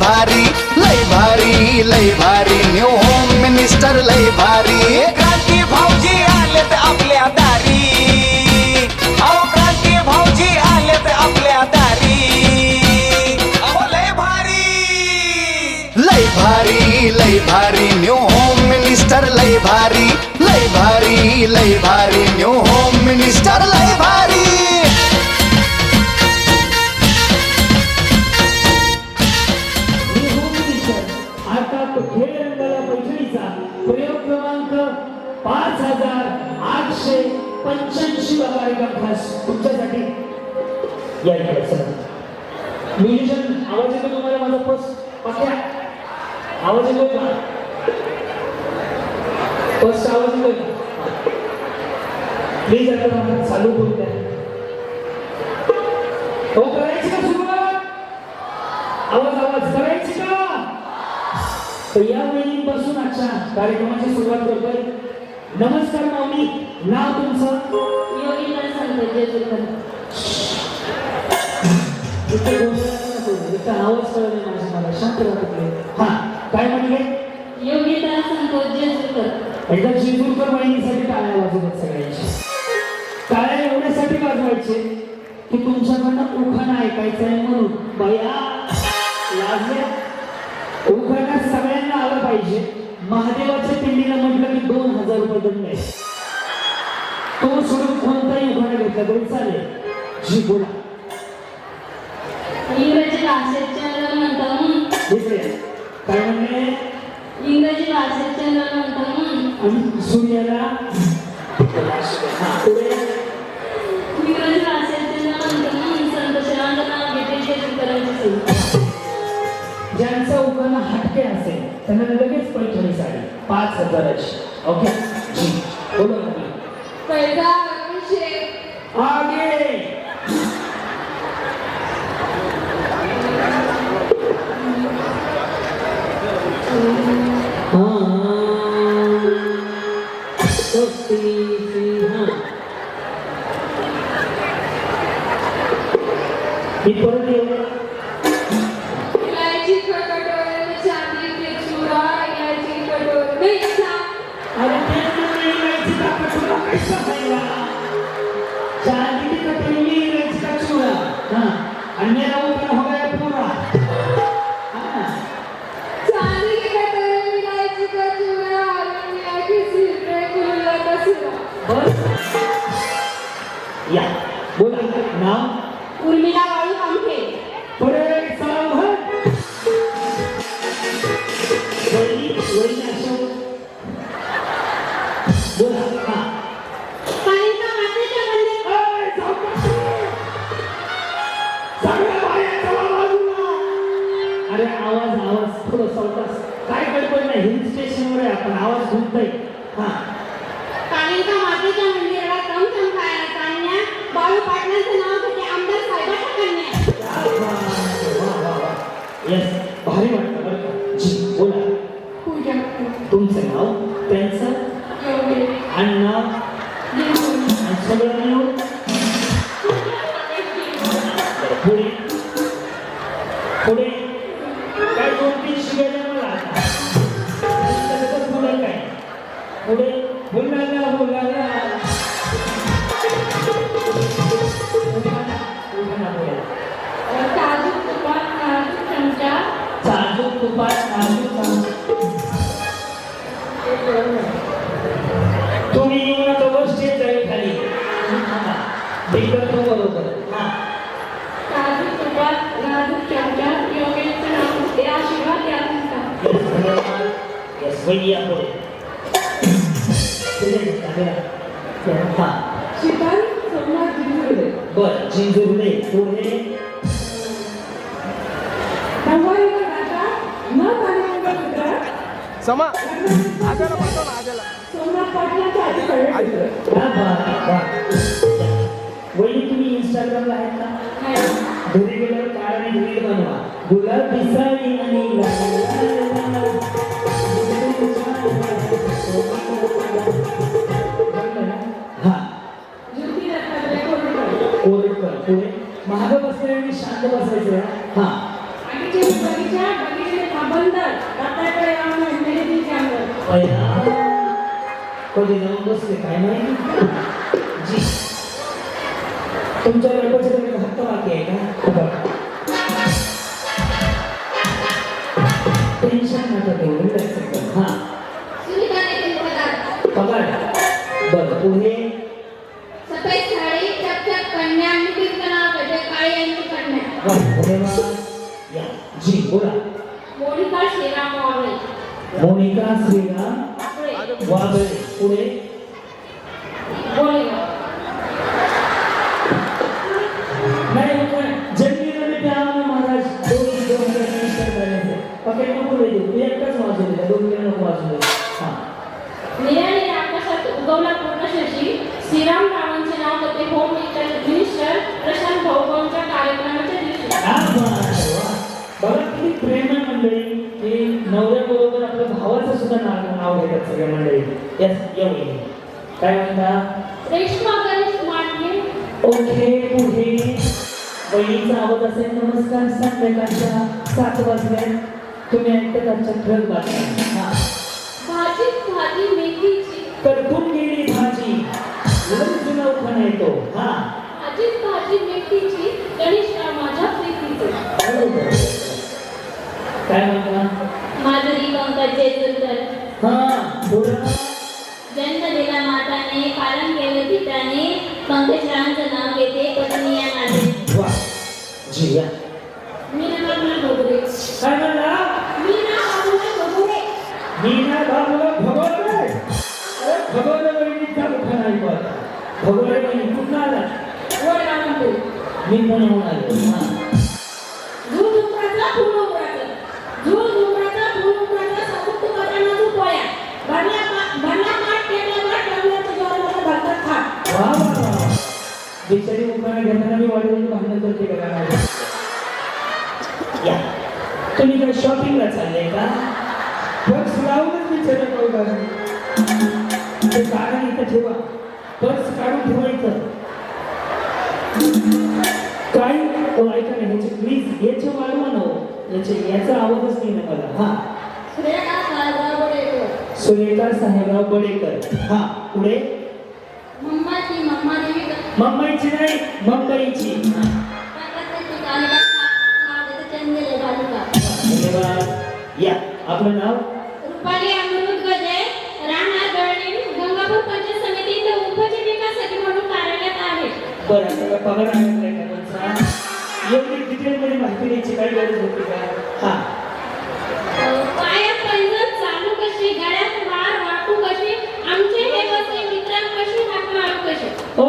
भारी लय भारी लय भारी. या इकडे म्युझिशियन आवाज येतो तुम्हाला माझा पस पाक्या आवाज येतोय का? पस आवाज येतोय प्लीज आता मला चालू करू द्या हो करायची का सुरुवात? आवाज आवाज करायची का? तर या वेळीपासून आजच्या कार्यक्रमाची सुरुवात करतोय. नमस्कार मामी नाव तुमचं? योगीला सांगतो काय म्हणले योगीला सांगतो जेजुरीकर एकदा जेजूरकर बहिणीसाठी टाळ्या वाजवतात सगळ्यांची टाळ्या एवढ्यासाठी वाजवायचे की तुमच्याकडनं उखाणा ऐकायचं आहे म्हणून. बया लाजल्या उखाणा सगळ्यांना आलं पाहिजे. महादेवाच्या पिंडीला म्हटलं की दोन हजार रुपये दंड आहे तो सोडून कोणताही उखाणा घेतला तरी चालेल जी बोला म्हणून. दुसरे. काय इंग्रजी म्हणून. आणि सूर्याला? पुढे. इंग्रजी म्हणतो म्हणून संत जेजुरीकरांची सेवा. ज्यांचा उखाणा हटके असेल त्यांना लगेच पैठणी साडी. पाच हजाराची ओके? जी बोला मुली. बोला हा कालिका मातेच्या मंदिर अय, सावकाश! सगळ्या बाया चला बाजूला. अरे आवाज आवाज थोडं सावकाश काय गडबड नाही हिल स्टेशनवर आहे आपण आवाज घुमतोय हा काजू चमचा योगेशचं नाव घेते आशीर्वाद द्या तुमचा Yes, वहिनी या पुढे पुढे camera. हा शीतल सोमनाथ जिंजुर्डे बर झिंजुर्डे पुढे नववारीवर राजा न पाण्यावर पुत्र समा आजाला पाठव ना आजाला सोमनाथ पाटलाच्या आधी हा, वा, वा. वहिनी तुम्ही इंस्टाग्रामला आहेत का घरी गेल्यावर काळाने रील बनवा गुलाबी साडी आणि कोरेकर पुढे महाग बसलेली शांत शांत बसायचं हा? कधी जाऊन बसले काय माहिती? जी. तुमच्या गणपती तुम्ही हक्क बाकी आहे का. टेन्शन नका घेऊ वाबळे पुढे. नाही पण जन्मीला महाराज दोन दोन मिनिस्टर करायचे पकेट नको देऊ. तू एकटाच वाजू दे दोन मिनिट नको वाजू दे हा. निराळे आकाशात उगवला पूर्ण शशी श्रीराम रावांचे नाव होते होम मिनिस्टर प्रशांत भाऊबांच्या कार्यक्रमाच्या दिवशी. बघा किती प्रेम आहे मंडळी की नवऱ्याबरोबर आपल्या नाव नाव घेतात सगळ्या मंडळी यस येऊ काय म्हणता रेश्मा गणेश मांडगे ओके पुढे बहिणीचा आवाज असेल नमस्कार संध्याकाळच्या सात वाजले तुम्ही ऐकतात आमच्या ठळक बातम्या हा भाजीत भाजी मेथीची करपून गेली भाजी लय जुना उखाणा येतो हा भाजीत भाजी मेथीची गणेश माझ्या प्रीतीचे काय म्हणता माधुरी पंकज बिचारी उखाणा घेताना मी वाढवून भांडण करते का काय या. तुम्ही काय शॉपिंगला चालले का? पर्स लावूनच बिचारे करू ते कारण इथं ठेवा. पर्स काढून ठेवायचं काय ऐका ना ह्याचे प्लीज याचे वाढवा ना हो. याचे याचा आवाजच नाही ना मला. हा. सुरेखा साहेबराव बडेकर. सुरेखा साहेबराव बडेकर. हा पुढे. मम्माची मम्मा देवी मुंबईची नाही मुंबईची. धन्यवाद. या आपलं नाव? रुपाली अमृत गजे राहणार गळणी गंगापूर पंचायत समिती इथं उपजीविकासाठी म्हणून कार्यरत आहे. बरं आता पगार आहे एवढी डिटेलमध्ये माहिती द्यायची काय गरज होती का? हा. पैंजण चालू कशी हार वाटू कशी आमचे हे वसे मित्रांपाशी हात मारू कशी ओ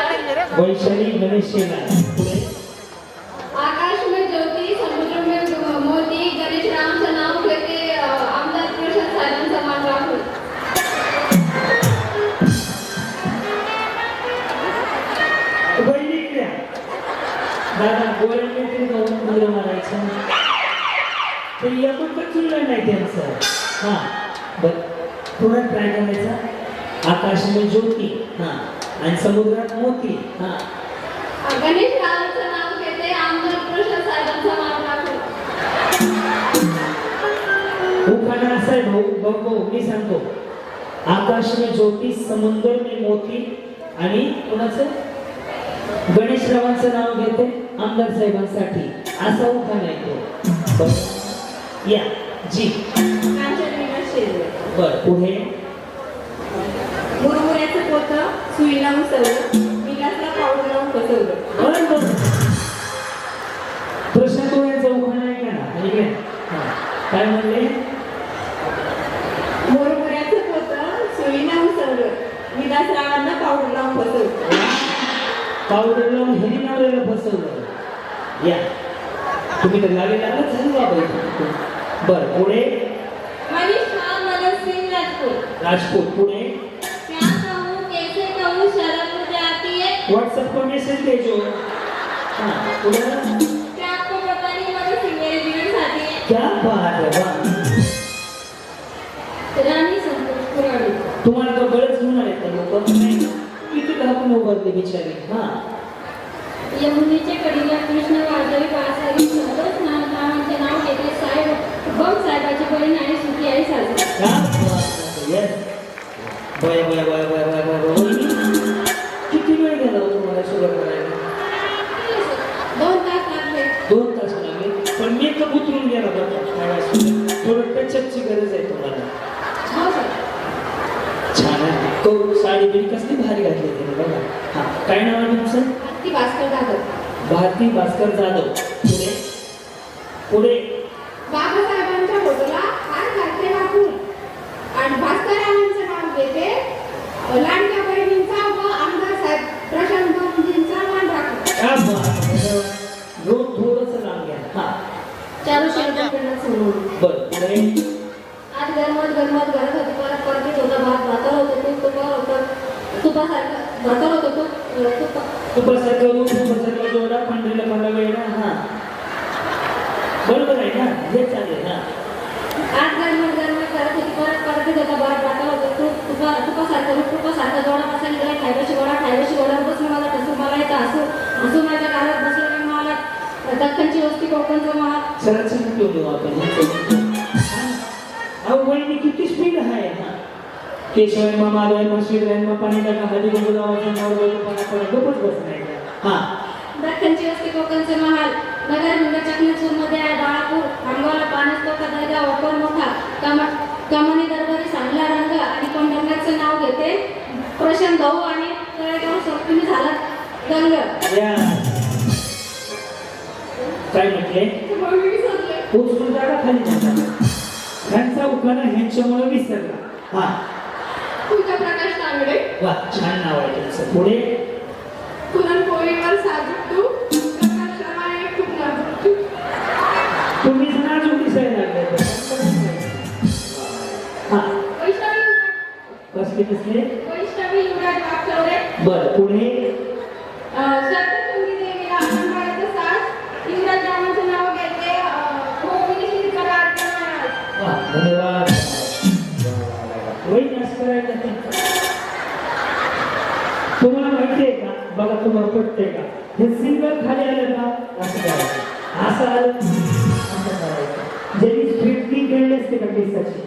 वैशाली गणेश आकाश में ज्योति समुद्र में मोती गणेश रामचं नाव घेते आमदार प्रशांत साहेबांचा मान राखून बहिणी इकडे या. दादा गोळ्यांनी तरी जाऊन मुलं मारायचं? ते एकूण पण चुललं नाही त्यांचं? हा बर. पुन्हा ट्राय करायचा. आकाशमध्ये ज्योती. हा. आणि समुद्रात मोती हा. गणेश रामचं नाव घेते आमदार प्रशांत साहेबांचा मान राखून उखाणा असा आहे भाऊ भाऊ भाऊ मी सांगतो. आकाश में ज्योती समुद्र में मोती आणि कुणाचं? गणेशरावांचं नाव घेते आमदार साहेबांसाठी. असा उखाणा आहे तो. या. जी. बर पुढे. सुईला उसवलं विलासला पावडर लावून फसवलं बरं बरं प्रश्न तो याचा उखाणा आहे का ना इकडे. काय म्हणले? मुरमुऱ्याचं पोतं सुईला उसवलं विलासरावांना पावडर लावून फसवलं पावडर लावून हेरी नवऱ्याला फसवलं या. तुम्ही तर लागे लागत झाली बाबा. बरं पुढे? मनीषा राजपूत. राजपूत पुढे? पुढे क्या बात है तुम्हाला तो गरज घेऊन आले तर लोक किती धापून उभारते बिचारी हा यमुनेच्या कडेला कृष्ण बाळासाहेब संतोष नाव नाव घेतले साहेब बघ साहेबाची बहीण आणि सुखी आई साजरी बय बय बय बय बय बय किती वेळ गेला तुम्हाला सुरू करायला दोन तास लागले दोन तास पण मेकअप उतरून गेला. थोडं टचअपची गरज आहे तुम्हाला. छान आहे. तो साडी बिडी कसली भारी घातली तिने बघा. हा काय नाव आहे तुमचं? ती भास्कर जाधव. भारती भास्कर जाधव. पुढे? पुढे. बरं आज गरमत गरमत घरात होती परत परत येत होता भात भाकर होतं तूप तुपावर होतं तुपासारखं भाकर होतं तूप तुपा तुपासारखं रूप तुपासारखं जोडा पंढरीला पंधरा वेळा हा बरोबर आहे ना हे चालेल हा आज गरमत गरमत करत होती परत परत येत होता भात भाकर होतं तूप तुपा तुपासारखं रूप तुपासारखा जोडा मसाला गेला खायबाशी गोडा खायबाशी गोडा बसलं मला तसं मला येतं असं असं माझ्या गावात बसलं दख्खनची वस्ती कोकणचं महाल सरळ सरळ ठेवून देऊ आपण. अहो वहिनी किती स्पीड आहे हा? केशव मामा माधव श्रीराम पाणी टाका हळदी कुंकू लावायचं नवरदेव पाणी पडा गपच बस नाही हा. दख्खनची वस्ती कोकणचं महाल नगर नगर चकलीसूरमध्ये आहे बाळापूर. खांबाला पाण्यात तो दर्गा ओपर मोठा. कमा कमानी दरबारी चांगला रंग आणि पंढरनाथचं नाव घेते. प्रशांत भाऊ आणि तळेगाव सोपीने झाला. दंग काय म्हटले? उचलून जागा खाली ह्यांचा उखाणा ह्यांच्यामुळे विसरला. हा. तुझा प्रकाश तांगडे वा छान नाव आहे तुमचं. पुढे? पुरणपोळीवर साजूक तू. प्रकाशमाने खूप नाजूक तू. तुम्हीच नाजूक दिसायला लागले. तर. हा. वैष्णवी कसले कसले वैष्णवी युवराज वागचौरे बर पुढे? वही असं तुम्हाला माहितीये का? बघा तुम्हाला पटते का? हे सिंगल खाली आलं का? असं करायचं. असं आलं असं करायचं. ज्यांनी स्ट्रिक्टली केलेली असते का केसाची?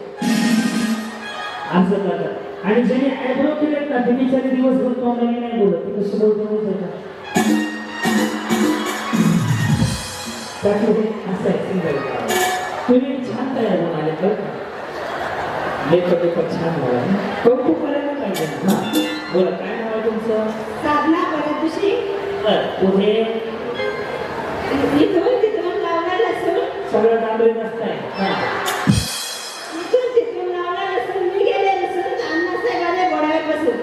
असं जातं आणि ज्यांनी ॲब्रो केले ना ते बिचारे दिवसभर तोंडाने नाही बोलत. ते कसे बोलतो माहिती असं आहे सिंगल तुम्ही छान तयार होऊन आले बरं का मेकअप वेकअप छान झाला कौतुक करायला पाहिजे ना. बोला काय नाव आहे तुमचं? साधना बरं पुढे. इथून तिथून लावला लसूण सगळं डांबरे नसताय इथून तिथून लावला लसूण मी गेले लसूण अण्णासाहेबांना गोडाव्यात बसून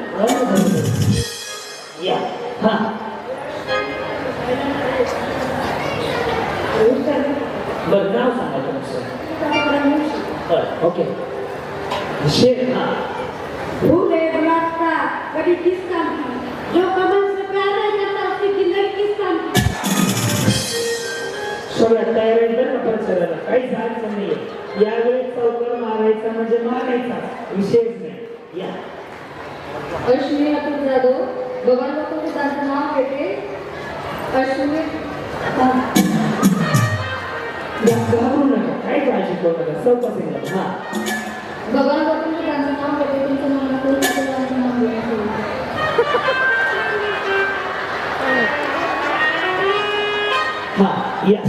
या. हा. बरं नाव सांगा तुमचं. ओके. शेख हा फूले गुलाब का कभी किस काम की जो कमल से प्यार नहीं करता उसकी जिंदगी किस काम की सगळं तयार आहे बरं का परिसराला. काहीच अडचण नाहीये. यावेळेस चौकार मारायचा म्हणजे मारायचा. विषयच नाही. या. अश्विनी अतुल जाधव भगवान बापूचे त्यांचं नाव घेते. अश्विनी. घाबरू नका. काही काळजी करू नका. चौकशी हा. भगवान बापूचे त्यांचं नाव घेते तुमचं नाव नको तुमचं त्यांचं नाव घेते. हा या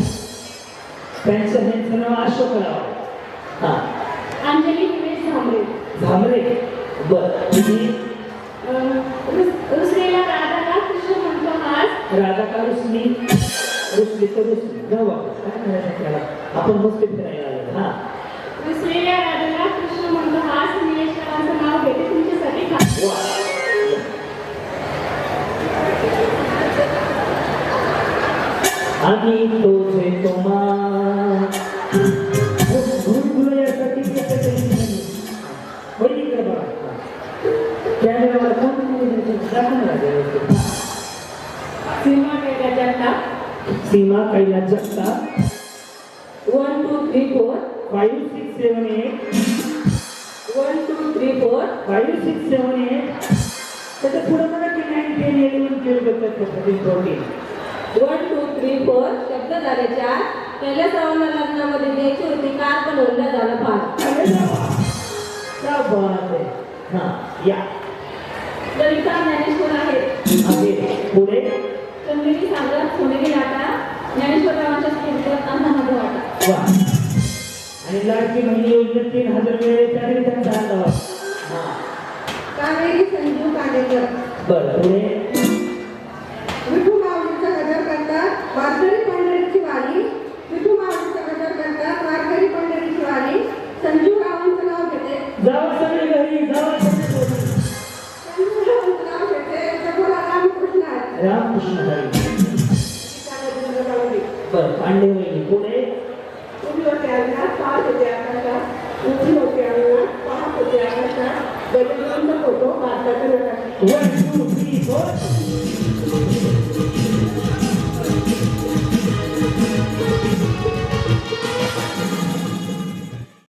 त्यांचं त्यांचं नाव अशोकराव हा. अंजली निमेश झामरे बर. तुम्ही? रुसलेला राधाला कृष्ण म्हणतो हास राधा का रुसली. रुसली तर रुसली. जाऊ आपण. मस्त फिरायला आलो. हा. रुसलेल्या राधाला कृष्ण म्हणतो हास निलेश्वरांचं नाव घेते तुमच्यासाठी खास वा या. आम्ही तोच आहे तुम्हा गुरुकुल यासाठी कसं तरी नाही. होईल इकडे बघा कॅमेरावर. Seema Kaila Jagtap Seema Kailas Jagtap one two three four five six seven eight five six seven eight त्याच्या पुढे मला की नाईन टेन इलेवन ट्वेल्व प्रोटीन वन टू थ्री फोर शब्द झाले चार. कैलासरावांना लग्नामध्ये द्यायची होती. कार पण ओढला झाला देवा! क्या बात हां या. ललिता ज्ञानेश्वर आहे? पुढे? चंदेरी सागर सोनेरी लाटा ज्ञानेश्वररावांच्या स्फूर्तीवर अन्नामध्ये वाटा? वा. आणि लाडकी बहिणी योजनेत तीन हजार मिळाले त्याने त्यांचा कावेरी संजीव कांडेकर बरं पुढे? विठू माऊलीचा गजर करतात. वारकरी